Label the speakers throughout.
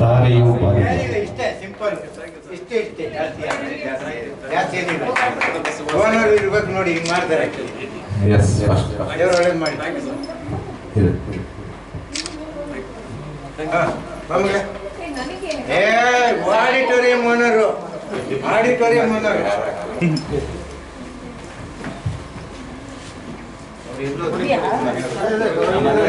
Speaker 1: ತಾರೆಯು
Speaker 2: ಇಷ್ಟೇ ಸಿಂಪಲ್ ಇಷ್ಟೇ ಇಷ್ಟೇ ಜಾಸ್ತಿ ಜಾಸ್ತಿ- ಏನಿಲ್ಲ ಫೋನಲ್ಲಿ ಇರ್ಬೇಕು ನೋಡಿ ಹಿಂಗ್ ಮಾಡ್ತಾರೆ
Speaker 1: ಎಸ್ ಫಸ್ಟ್
Speaker 2: ದೇವ್ರು ಒಳ್ಳೇದು ಮಾಡಿ. ಏ ಆಡಿಟೋರಿಯಂ ಓನರು ಆಡಿಟೋರಿಯಂ ಓನರು ಬನ್ನಿ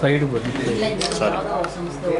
Speaker 3: ಸೈಡ್ ಬನ್ನಿ
Speaker 4: ಸಂಸ್ಥೆ